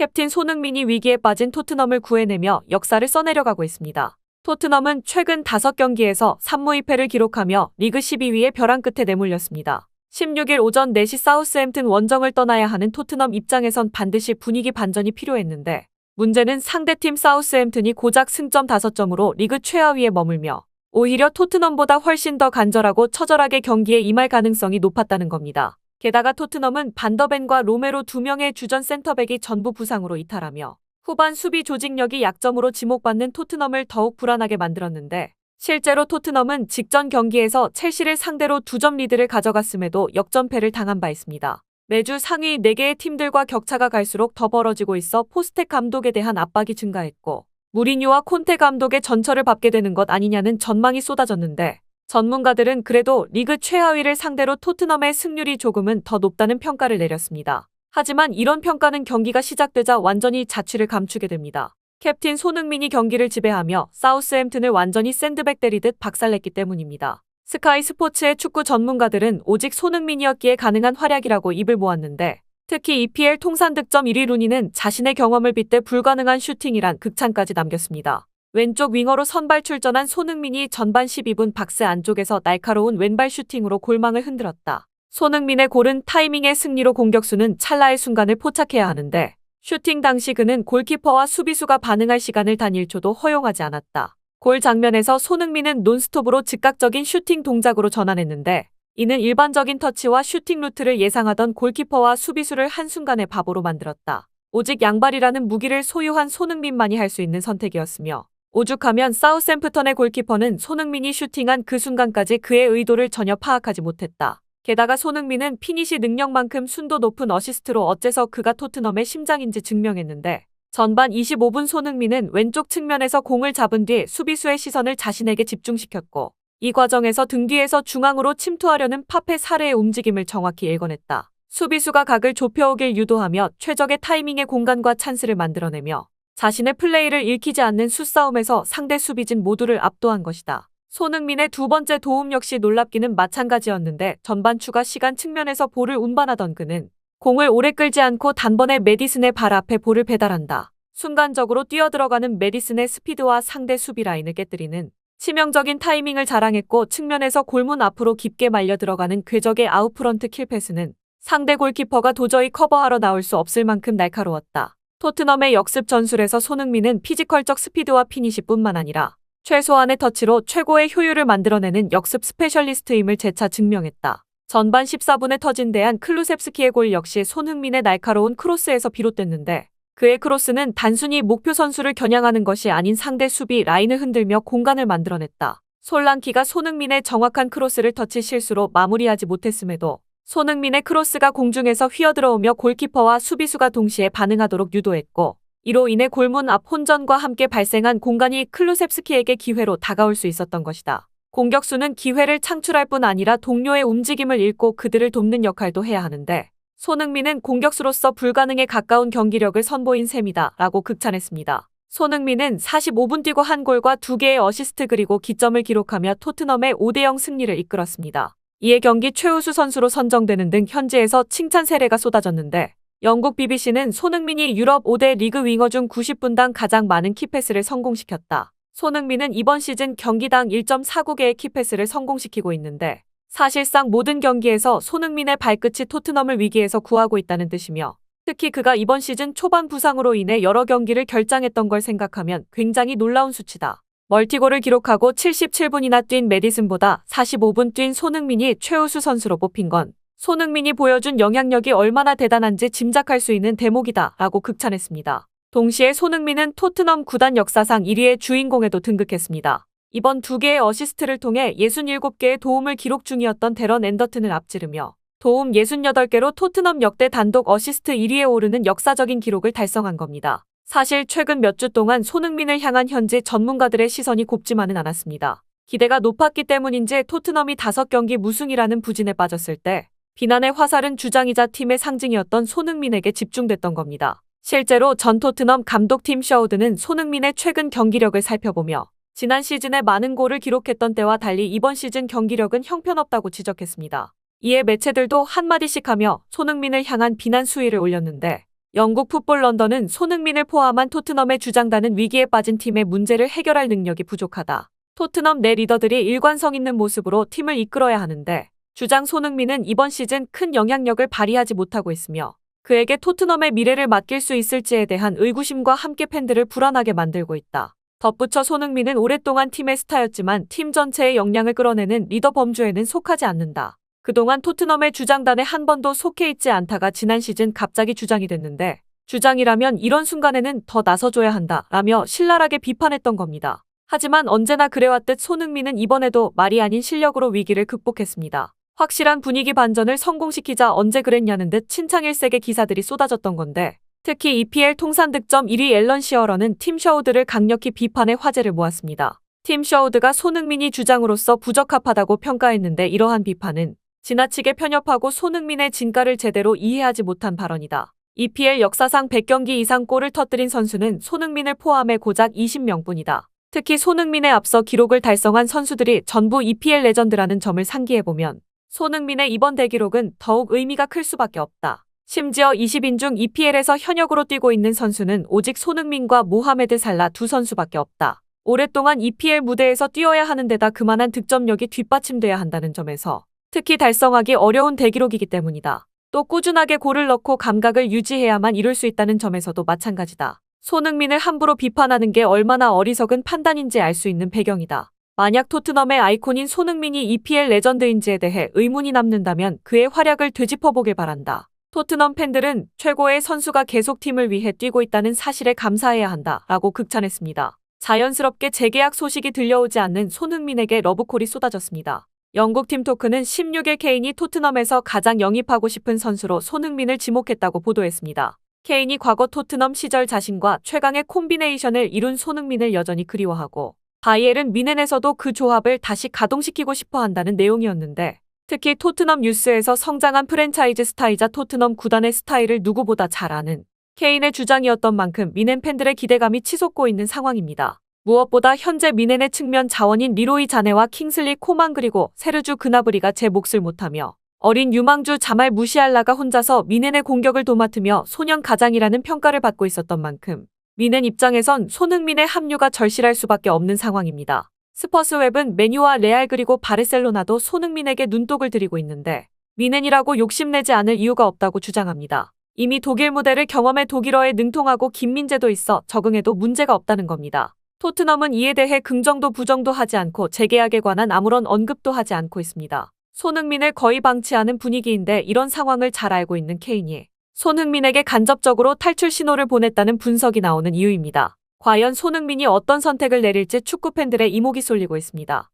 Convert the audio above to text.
캡틴 손흥민이 위기에 빠진 토트넘을 구해내며 역사를 써내려가고 있습니다. 토트넘은 최근 5경기에서 3무 2패를 기록하며 리그 12위의 벼랑 끝에 내몰렸습니다. 16일 오전 4시 사우스햄튼 원정을 떠나야 하는 토트넘 입장에선 반드시 분위기 반전이 필요했는데 문제는 상대팀 사우스햄튼이 고작 승점 5점으로 리그 최하위에 머물며 오히려 토트넘보다 훨씬 더 간절하고 처절하게 경기에 임할 가능성이 높았다는 겁니다. 게다가 토트넘은 반더벤과 로메로 두 명의 주전 센터백이 전부 부상으로 이탈하며 후반 수비 조직력이 약점으로 지목받는 토트넘을 더욱 불안하게 만들었는데 실제로 토트넘은 직전 경기에서 첼시를 상대로 두 점 리드를 가져갔음에도 역전패를 당한 바 있습니다. 매주 상위 4개의 팀들과 격차가 갈수록 더 벌어지고 있어 포스텍 감독에 대한 압박이 증가했고 무리뉴와 콘테 감독의 전철을 밟게 되는 것 아니냐는 전망이 쏟아졌는데 전문가들은 그래도 리그 최하위를 상대로 토트넘의 승률이 조금은 더 높다는 평가를 내렸습니다. 하지만 이런 평가는 경기가 시작되자 완전히 자취를 감추게 됩니다. 캡틴 손흥민이 경기를 지배하며 사우스햄튼을 완전히 샌드백 때리듯 박살냈기 때문입니다. 스카이 스포츠의 축구 전문가들은 오직 손흥민이었기에 가능한 활약이라고 입을 모았는데 특히 EPL 통산 득점 1위 루니는 자신의 경험을 빗대 불가능한 슈팅이란 극찬까지 남겼습니다. 왼쪽 윙어로 선발 출전한 손흥민이 전반 12분 박스 안쪽에서 날카로운 왼발 슈팅으로 골망을 흔들었다. 손흥민의 고른 타이밍의 승리로 공격수는 찰나의 순간을 포착해야 하는데 슈팅 당시 그는 골키퍼와 수비수가 반응할 시간을 단 1초도 허용하지 않았다. 골 장면에서 손흥민은 논스톱으로 즉각적인 슈팅 동작으로 전환했는데 이는 일반적인 터치와 슈팅 루트를 예상하던 골키퍼와 수비수를 한순간에 바보로 만들었다. 오직 양발이라는 무기를 소유한 손흥민만이 할 수 있는 선택이었으며 오죽하면 사우샘프턴의 골키퍼는 손흥민이 슈팅한 그 순간까지 그의 의도를 전혀 파악하지 못했다. 게다가 손흥민은 피니시 능력만큼 순도 높은 어시스트로 어째서 그가 토트넘의 심장인지 증명했는데 전반 25분 손흥민은 왼쪽 측면에서 공을 잡은 뒤 수비수의 시선을 자신에게 집중시켰고 이 과정에서 등 뒤에서 중앙으로 침투하려는 파페 사르의 움직임을 정확히 읽어냈다. 수비수가 각을 좁혀오길 유도하며 최적의 타이밍의 공간과 찬스를 만들어내며 자신의 플레이를 읽히지 않는 수싸움에서 상대 수비진 모두를 압도한 것이다. 손흥민의 두 번째 도움 역시 놀랍기는 마찬가지였는데 전반 추가 시간 측면에서 볼을 운반하던 그는 공을 오래 끌지 않고 단번에 메디슨의 발 앞에 볼을 배달한다. 순간적으로 뛰어들어가는 메디슨의 스피드와 상대 수비 라인을 깨뜨리는 치명적인 타이밍을 자랑했고 측면에서 골문 앞으로 깊게 말려 들어가는 궤적의 아웃프런트 킬패스는 상대 골키퍼가 도저히 커버하러 나올 수 없을 만큼 날카로웠다. 토트넘의 역습 전술에서 손흥민은 피지컬적 스피드와 피니시뿐만 아니라 최소한의 터치로 최고의 효율을 만들어내는 역습 스페셜리스트임을 재차 증명했다. 전반 14분에 터진 대한 클루셉스키의 골 역시 손흥민의 날카로운 크로스에서 비롯됐는데 그의 크로스는 단순히 목표 선수를 겨냥하는 것이 아닌 상대 수비 라인을 흔들며 공간을 만들어냈다. 솔랑키가 손흥민의 정확한 크로스를 터치 실수로 마무리하지 못했음에도 손흥민의 크로스가 공중에서 휘어들어오며 골키퍼와 수비수가 동시에 반응하도록 유도했고 이로 인해 골문 앞 혼전과 함께 발생한 공간이 클루셉스키에게 기회로 다가올 수 있었던 것이다. 공격수는 기회를 창출할 뿐 아니라 동료의 움직임을 읽고 그들을 돕는 역할도 해야 하는데 손흥민은 공격수로서 불가능에 가까운 경기력을 선보인 셈이다 라고 극찬했습니다. 손흥민은 45분 뛰고 한 골과 두 개의 어시스트 그리고 기점을 기록하며 토트넘의 5대0 승리를 이끌었습니다. 이에 경기 최우수 선수로 선정되는 등 현지에서 칭찬 세례가 쏟아졌는데 영국 BBC는 손흥민이 유럽 5대 리그 윙어 중 90분당 가장 많은 키패스를 성공시켰다. 손흥민은 이번 시즌 경기당 1.49개의 키패스를 성공시키고 있는데 사실상 모든 경기에서 손흥민의 발끝이 토트넘을 위기에서 구하고 있다는 뜻이며 특히 그가 이번 시즌 초반 부상으로 인해 여러 경기를 결장했던 걸 생각하면 굉장히 놀라운 수치다. 멀티골을 기록하고 77분이나 뛴 메디슨보다 45분 뛴 손흥민이 최우수 선수로 뽑힌 건 손흥민이 보여준 영향력이 얼마나 대단한지 짐작할 수 있는 대목이다 라고 극찬했습니다. 동시에 손흥민은 토트넘 구단 역사상 1위의 주인공에도 등극했습니다. 이번 두 개의 어시스트를 통해 67개의 도움을 기록 중이었던 데런 앤더튼을 앞지르며 도움 68개로 토트넘 역대 단독 어시스트 1위에 오르는 역사적인 기록을 달성한 겁니다. 사실 최근 몇 주 동안 손흥민을 향한 현지 전문가들의 시선이 곱지만은 않았습니다. 기대가 높았기 때문인지 토트넘이 5경기 무승이라는 부진에 빠졌을 때 비난의 화살은 주장이자 팀의 상징이었던 손흥민에게 집중됐던 겁니다. 실제로 전 토트넘 감독팀 셔우드는 손흥민의 최근 경기력을 살펴보며 지난 시즌에 많은 골을 기록했던 때와 달리 이번 시즌 경기력은 형편없다고 지적했습니다. 이에 매체들도 한마디씩 하며 손흥민을 향한 비난 수위를 올렸는데 영국 풋볼 런던은 손흥민을 포함한 토트넘의 주장단은 위기에 빠진 팀의 문제를 해결할 능력이 부족하다. 토트넘 내 리더들이 일관성 있는 모습으로 팀을 이끌어야 하는데 주장 손흥민은 이번 시즌 큰 영향력을 발휘하지 못하고 있으며 그에게 토트넘의 미래를 맡길 수 있을지에 대한 의구심과 함께 팬들을 불안하게 만들고 있다. 덧붙여 손흥민은 오랫동안 팀의 스타였지만 팀 전체의 역량을 끌어내는 리더 범주에는 속하지 않는다. 그동안 토트넘의 주장단에 한 번도 속해 있지 않다가 지난 시즌 갑자기 주장이 됐는데 주장이라면 이런 순간에는 더 나서줘야 한다 라며 신랄하게 비판했던 겁니다. 하지만 언제나 그래왔듯 손흥민은 이번에도 말이 아닌 실력으로 위기를 극복했습니다. 확실한 분위기 반전을 성공시키자 언제 그랬냐는 듯 친창일색의 기사들이 쏟아졌던 건데 특히 EPL 통산 득점 1위 앨런 시어러는 팀 셔우드를 강력히 비판해 화제를 모았습니다. 팀 셔우드가 손흥민이 주장으로서 부적합하다고 평가했는데 이러한 비판은 지나치게 편협하고 손흥민의 진가를 제대로 이해하지 못한 발언이다. EPL 역사상 100경기 이상 골을 터뜨린 선수는 손흥민을 포함해 고작 20명뿐이다. 특히 손흥민에 앞서 기록을 달성한 선수들이 전부 EPL 레전드라는 점을 상기해보면 손흥민의 이번 대기록은 더욱 의미가 클 수밖에 없다. 심지어 20인 중 EPL에서 현역으로 뛰고 있는 선수는 오직 손흥민과 모하메드 살라 두 선수밖에 없다. 오랫동안 EPL 무대에서 뛰어야 하는 데다 그만한 득점력이 뒷받침돼야 한다는 점에서 특히 달성하기 어려운 대기록이기 때문이다. 또 꾸준하게 골을 넣고 감각을 유지해야만 이룰 수 있다는 점에서도 마찬가지다. 손흥민을 함부로 비판하는 게 얼마나 어리석은 판단인지 알 수 있는 배경이다. 만약 토트넘의 아이콘인 손흥민이 EPL 레전드인지에 대해 의문이 남는다면 그의 활약을 되짚어보길 바란다. 토트넘 팬들은 최고의 선수가 계속 팀을 위해 뛰고 있다는 사실에 감사해야 한다 라고 극찬했습니다. 자연스럽게 재계약 소식이 들려오지 않는 손흥민에게 러브콜이 쏟아졌습니다. 영국 팀 토크는 16일 케인이 토트넘에서 가장 영입하고 싶은 선수로 손흥민을 지목했다고 보도했습니다. 케인이 과거 토트넘 시절 자신과 최강의 콤비네이션을 이룬 손흥민을 여전히 그리워하고 바이엘은 미넨에서도 그 조합을 다시 가동시키고 싶어 한다는 내용이었는데 특히 토트넘 뉴스에서 성장한 프랜차이즈 스타이자 토트넘 구단의 스타일을 누구보다 잘 아는 케인의 주장이었던 만큼 미넨 팬들의 기대감이 치솟고 있는 상황입니다. 무엇보다 현재 미넨의 측면 자원인 리로이 자네와 킹슬리 코만 그리고 세르주 그나브리가 제 몫을 못하며 어린 유망주 자말 무시알라가 혼자서 미넨의 공격을 도맡으며 소년 가장이라는 평가를 받고 있었던 만큼 미넨 입장에선 손흥민의 합류가 절실할 수밖에 없는 상황입니다. 스퍼스웹은 메뉴와 레알 그리고 바르셀로나도 손흥민에게 눈독을 들이고 있는데 미넨이라고 욕심내지 않을 이유가 없다고 주장합니다. 이미 독일 무대를 경험해 독일어에 능통하고 김민재도 있어 적응해도 문제가 없다는 겁니다. 토트넘은 이에 대해 긍정도 부정도 하지 않고 재계약에 관한 아무런 언급도 하지 않고 있습니다. 손흥민을 거의 방치하는 분위기인데 이런 상황을 잘 알고 있는 케인이 손흥민에게 간접적으로 탈출 신호를 보냈다는 분석이 나오는 이유입니다. 과연 손흥민이 어떤 선택을 내릴지 축구 팬들의 이목이 쏠리고 있습니다.